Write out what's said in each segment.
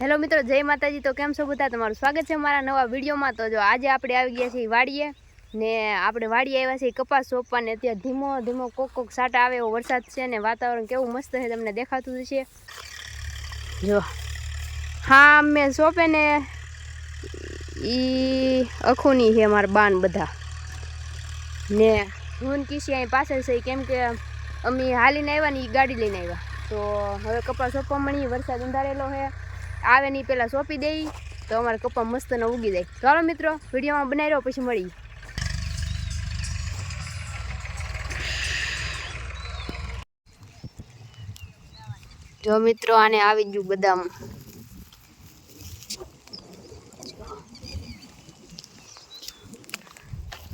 Hello મિત્રો, જય માતાજી. તો કેમ છો બધા? તમારું સ્વાગત છે મારા નવા વિડીયોમાં. તો જો આજે આપણે આવી ગયા છીએ વાડીએ ને આપણે વાડીએ આવ્યા છીએ કપાસ સોંપવાને. અત્યારે ધીમો ધીમો કોક કોક સાટા આવે એવો વરસાદ છે ને વાતાવરણ કેવું મસ્ત છે તમને દેખાતું છે જો, હા મેં સોંપે ને ઈ અખોની છે મારા બાન બધા. ને હું કિસી અહીં પાસે છે, કેમ કે અમે હાલીને આવ્યા ને એ ગાડી લઈને આવ્યા. તો હવે કપાસ સોંપવા મળી વરસાદ ઉંધારેલો છે. આવે નહીં પહેલાં સોંપી દઈ. તો અમારે કપા મસ્ત ને ઉગી જાય. ચાલો મિત્રો, વિડીયોમાં બનાવી રહ્યો, પછી મળી જો મિત્રો, આને આવી ગયું બદામ.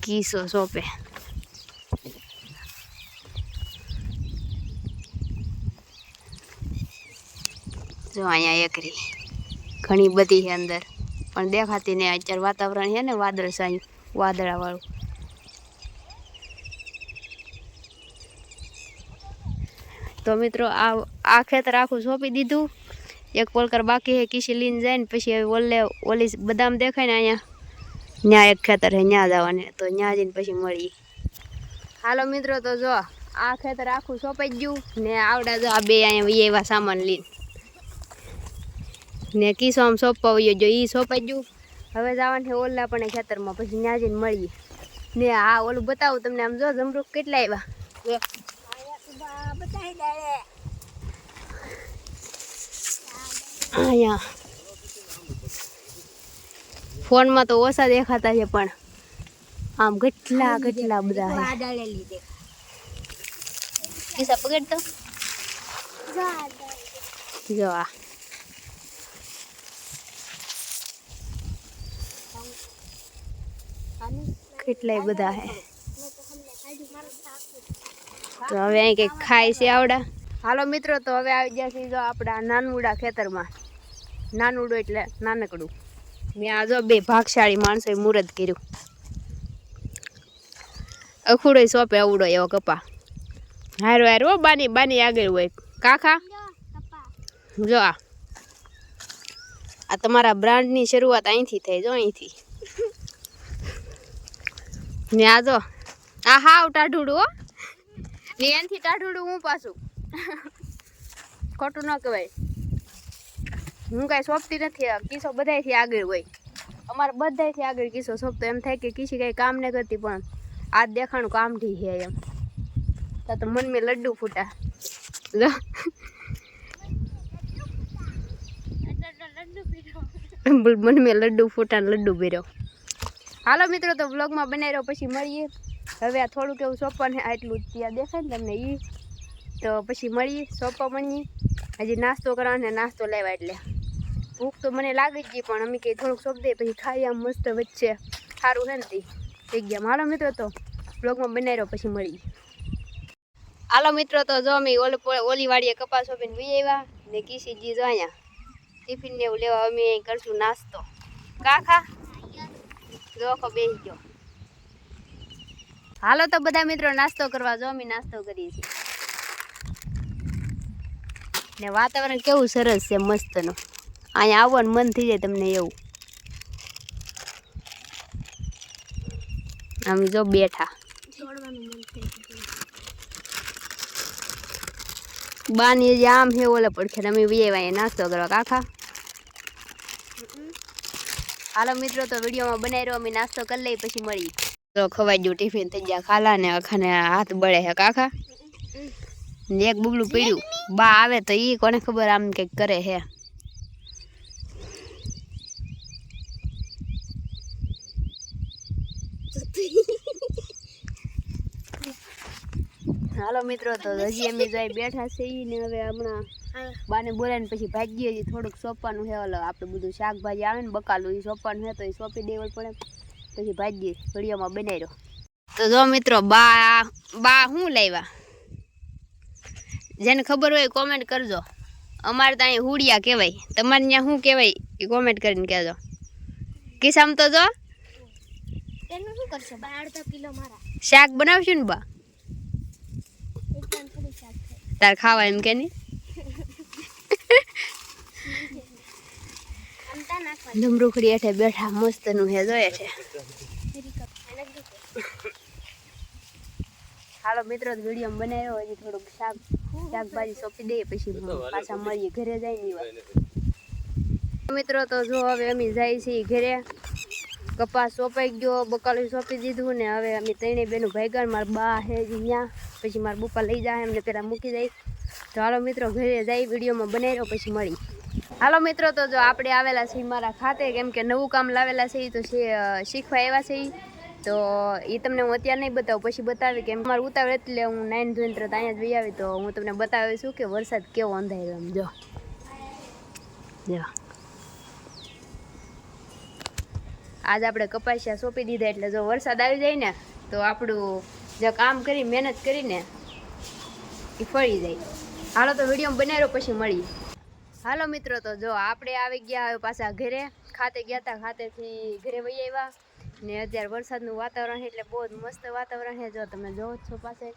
કીસો સોંપે. જો અહીંયા એકરી ઘણી બધી છે અંદર. પણ દેખાતી નહીં. અત્યારે વાતાવરણ છે ને વાદળ સાયું વાદળાવાળું. તો મિત્રો, આ આ ખેતર આખું સોંપી દીધું. એક પોલકર બાકી છે, કિસી લઈને જાય ને પછી ઓલે, ઓલી બદામ દેખાય ને અહીંયા. ત્યાં એક ખેતર છે ત્યાં જવાને. તો ત્યાં જઈને પછી મળીએ. હાલો મિત્રો, તો જો, આ ખેતર આખું સોંપાઈ ગયું. ને આવડા જો આ બે અહીંયા એવા સામાન લઈને. ને કિસ્સો આમ સોંપાવ્યો, જો એ સોંપાઈ ગયું. હવે જવાનું ઓલા પણ ખેતરમાં, પછી ત્યાં જઈને મળીએ. ને આ ઓલું બતાવું તમને, આમ જો જમરૂખ કેટલા આવ્યા અહીંયા. ફોનમાં તો ઓછા દેખાતા છે પણ. આમ કેટલા કેટલા બધા છે. કિસ્સા પકડતો? જો આ. કેટલાય બધા હે. તો હવે અહીં કંઈક ખાય છે આવડા. હાલો મિત્રો, તો હવે આવી ગયા છે જો આપણા નાનુડા ખેતરમાં. નાનુડું એટલે નાનકડું. મેં આ જો બે ભાગશાળી માણસોએ મુહૂર્ત કર્યું. અખુડો સોંપે અવડો એવો કપા. હારો હારો બાની બાની આગળ હોય. કાકા? જો આ તમારા બ્રાન્ડની શરૂઆત અહીંથી થઈ, જો અહીંથી. ને આ જો. આ હાવ ટાઢુડું હો. ને એનથી ટાઢુડું હું પાછું. ખોટું ન કહેવાય. હું કાંઈ સોંપતી નથી કિસ્સો બધાયથી આગળ હોય. અમારે બધાયથી આગળ કિસ્સો સોંપતો એમ થાય કે કિસી કાંઈ કામ ન કરતી પણ આ દેખાણું કામથી છે એમ. તો તો મન મેં લડ્ડુ ફૂટા. મન મેં લડ્ડુ ફૂટા લડ્ડુ ભર્યો હાલો મિત્રો, તો વ્લોગમાં બનાવી રહ્યો પછી મળીએ. હવે આ થોડુંક એવું સોંપવાનું છે આટલું ત્યાં દેખાય ને તમને એ તો પછી મળીએ, સોંપવા મળીએ. હજી નાસ્તો કરવાનો ને નાસ્તો લેવા એટલે. ભૂખ તો મને લાગે જ પણ અમે કંઈ થોડુંક સોંપ દઈએ પછી ખાઈ આમ મસ્ત વચ્ચે. સારું હે ને તે. ગયા. હાલો મિત્રો, તો બ્લોગમાં બનાવી રહ્યો પછી મળીએ. હાલો મિત્રો, તો જો અમે ઓલ પો- ઓલી વાડીએ કપાસ સોંપીને વી આવ્યા ને કિસીજી જો અહીંયા ટિફિન ને એવું લેવા અમે અહીં કરશું નાસ્તો. કાખા જોખો બેસી ગયો. હાલો તો બધા મિત્રો નાસ્તો કરવા જો અમે નાસ્તો કરીએ છીએ. ને વાતાવરણ કેવું સરસ છે, મસ્તનું. અહીંયા આવવાનું મન થઈ જાય તમને એવું. અમે જો બેઠા. બાની જે આમ છે ઓલે પડખે અમે વી નાસ્તો કરવા કાખા હાલો મિત્રો, તો વિડીયોમાં બનાવી રહ્યો અમે નાસ્તો કરી લઈ પછી મળી. તો ખવાઈ ગયું ટિફિન થઈ ગયા ખાલા ને અખાને હાથ બળે હે કાકા. એક બુગલું પીડ્યું. બા આવે તો એ કોને ખબર આમ કંઈક કરે હે. હાલો મિત્રો, તો હજી અમે જાય બેઠા છે એ ને હવે હમણાં બાને બોલાવીને પછી ભાગીએ છીએ થોડુંક સોંપવાનું છે ઓલો આપણે બધું શાકભાજી આવે ને બકાલું એ સોંપવાનું છે તો એ સોંપી દેવું પડે. પછી ભાગીએ વિડીયોમાં બનાવ્યો તો જો મિત્રો બા બા શું લાવ્યા? જેને ખબર હોય કોમેન્ટ કરજો. અમારે તો અહીં હુડિયા કહેવાય. તમારે ત્યાં શું કહેવાય એ કોમેન્ટ કરીને કહેજો. કિસામ તો જો. એનું શું કરશો બાર અડધો કિલો મારા. શાક બનાવશું ને બા? તાર ખાવા એમ કે નહીં? ડમરુખડી હેઠે બેઠા મસ્તનું હે જોઈએ છે. હાલો મિત્રો વીડિયો બનાવ્યો હજી થોડુંક શાક શાકભાજી સોંપી દઈએ પછી પાછા મળીએ ઘરે જાય ને મિત્રો તો જો હવે અમે જાય છીએ ઘરે. કપાસ સોંપાઈ ગયો બકાલું સોંપી દીધું ને હવે અમે ત્રણેય બેનું ભાઈગણ મારા બા હે ત્યાં પછી મારા પપ્પા લઈ જાય એમને પહેલાં મૂકી જાય તો હાલો મિત્રો ઘરે જાય વિડીયોમાં બનાવ્યો પછી મળી હાલો મિત્રો, તો જો આપણે આવેલા છીએ મારા ખાતે, કેમ કે નવું કામ લાવેલા છે તો શીખવા આવ્યા છે તો એ તમને હું અત્યારે નહીં બતાવું, પછી બતાવી કે મારે ઉતાવળ એટલે હું નાઈન ધોઈને તરત અહીંયા જ વહી આવી, તો હું તમને બતાવીશું કે વરસાદ કેવો અંધાર્યો એમ, જો. જો. આજ આપણે કપાસિયા સોંપી દીધા એટલે જો વરસાદ આવી જાય ને, તો આપણું જે કામ કરી, મહેનત કરીને એ ફળી જાય. હાલો તો વીડિયો બનાવ્યો, પછી મળીએ. હાલો મિત્રો, તો જો આપણે આવી ગયા પાછા ઘરે. ખાતે ગયા હતા ખાતેથી ઘરે વહી આવ્યા. ને અત્યારે વરસાદનું વાતાવરણ એટલે બહુ જ મસ્ત વાતાવરણ છે. જો તમે જોવો છો પાસે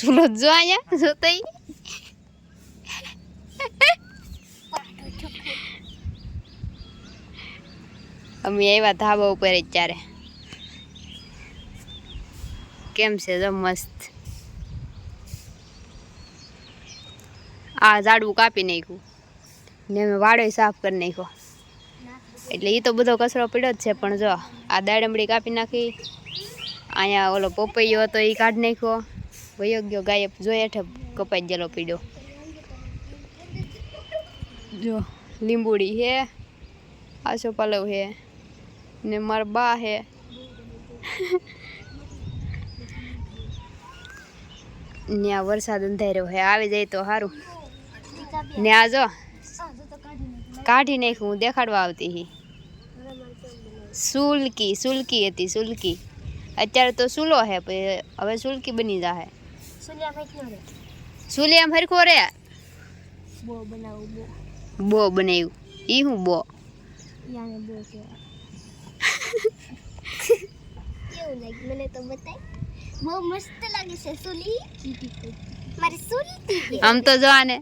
સુરત જો અહીંયા જોતઈ અમે આવ્યા ધાબા ઉપર જ ત્યારે. કેમ છે, જો મસ્ત? આ ઝાડવું કાપી નાખ્યું. ને મેં વાડો સાફ કરી નાખ્યો. એટલે એ તો બધો કચરો પડ્યો જ છે, પણ જો, આ દાડમડી કાપી નાખી. અહીંયા ઓલો પપૈયો હતો એ કાઢી નાખ્યો. વયો ગયો ગાયબ જોઈએ હેઠે કપાઈ ગયેલો પીડ્યો જો, લીંબુડી હે આસો પાલવ હે, ને મારા બા હે. આ વરસાદ અંધાર્યો હે, આવી જાય તો સારું ને આ જો કાઢી નાખ્યું હું દેખાડવા આવતી હી. સુલકી સુલકી હતી સુલકી. અત્યારે તો સુલો હે પછી હવે સુલકી બની જાહે. સુલિયા ફેંકનો રે. સુલી એમ હરખો રે બો બનાવું બો. બો બનાવ્યું. ઈ હું બો? યાને બો કે કેવું લાગે મને તો બતાય. બહુ મસ્ત લાગે છે સુલી મારી સુલી. આમ તો જો આને.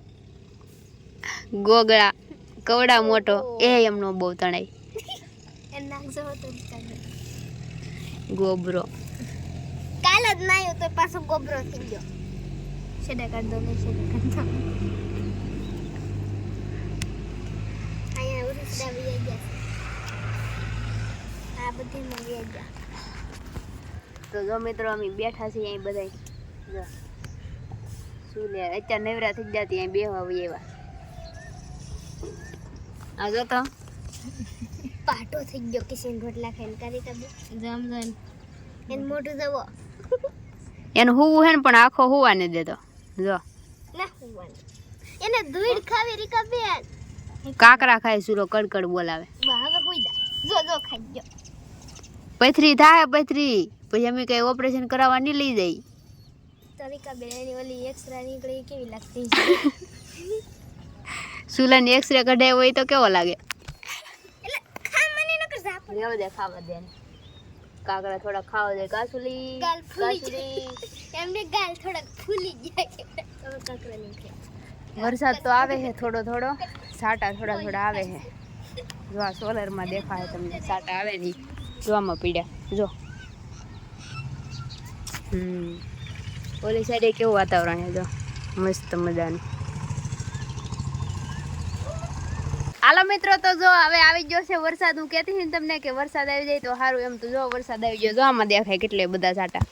ગોગળા કવડા મોટો એ એમનો બહુ તણાય. ગોબરો. કાલ જ નાયો તો પાછો ગોબરો થઈ ગયો. છેડા કાઢ દો ને છેડા કાઢ દો અહીંયા ઉરુસડા વી ગયા આ બધી માં ગયા. તો જો મિત્રો અમે બેઠા છીએ અહીં બધા જો. શું લે અત્યારે નવરા થઈ જતી અહીં બેહવા આવી એવા આ જો તો. પાટો થઈ ગયો કિશન રોટલા ખાઈને કરી તમે? જમ જમ એન મોટું જવો એન હુવું હે ને પણ આખો હુવા ને દેતો. જો. ના હોવાનું. એને ધૂળ ખાવી રીકા બેન. કાકરા ખાય સુરો કડકડ બોલાવે. હવે હોઈ જા. જો જો ખાઈ ગયો. પથરી થાય પથરી. પછી અમે કઈ ઓપરેશન કરાવવા નહીં લઈ જઈ તરીકા રીકા બેન એની ઓલી એક્સરા નીકળી કેવી લાગતી? સુલાની એક્સરે કઢાય હોય તો કેવો લાગે? એટલે ખા મને ન કર જા રેવા દે ખાવા દે ને. કાકડા થોડા ખાવા દે કાસુલી ગાલ ફૂલી કાસુલી જાય. એમને ગાલ થોડાક ફૂલી જાય. હવે કાકરા નીકળે વરસાદ તો આવે છે થોડો થોડો. સાટા થોડા થોડા આવે છે જો આ સોલરમાં દેખાય તમને સાટા આવે ને ઈ. જોવામાં પીડ્યા. જો. હમ. ઓલી સાઈડે કેવું વાતાવરણ છે જો. મસ્ત મજાનું. હાલો મિત્રો, તો જો હવે આવી ગયો છે વરસાદ. હું કહેતી હતી તમને કે વરસાદ આવી જાય તો સારું એમ. તો જો વરસાદ આવી ગયો, જો આમાં દેખાય કેટલે બધા સાટા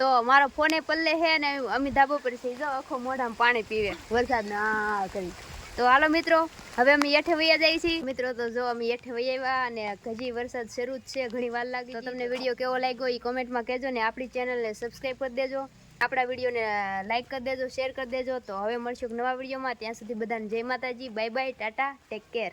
તો મારો ફોને પલ્લે છે અને અમે ધાબો પર છે. જો આખો મોઢામાં પાણી પીવે. વરસાદ ના કરી. તો હાલો મિત્રો, હવે અમે હેઠે વૈયા જઈએ છીએ. મિત્રો, તો જો અમે હેઠે વૈયા આવ્યા અને હજી વરસાદ શરૂ જ છે. ઘણી વાર લાગી. તો તમને વીડિયો કેવો લાગ્યો એ કોમેન્ટમાં કહેજો ને. આપણી ચેનલને સબસ્ક્રાઈબ કરી દેજો. આપણા વિડીયોને લાઈક કરી દેજો શેર કરી દેજો. તો હવે મળશું નવા વિડીયોમાં. ત્યાં સુધી બધાને જય માતાજી. Bye bye tata take care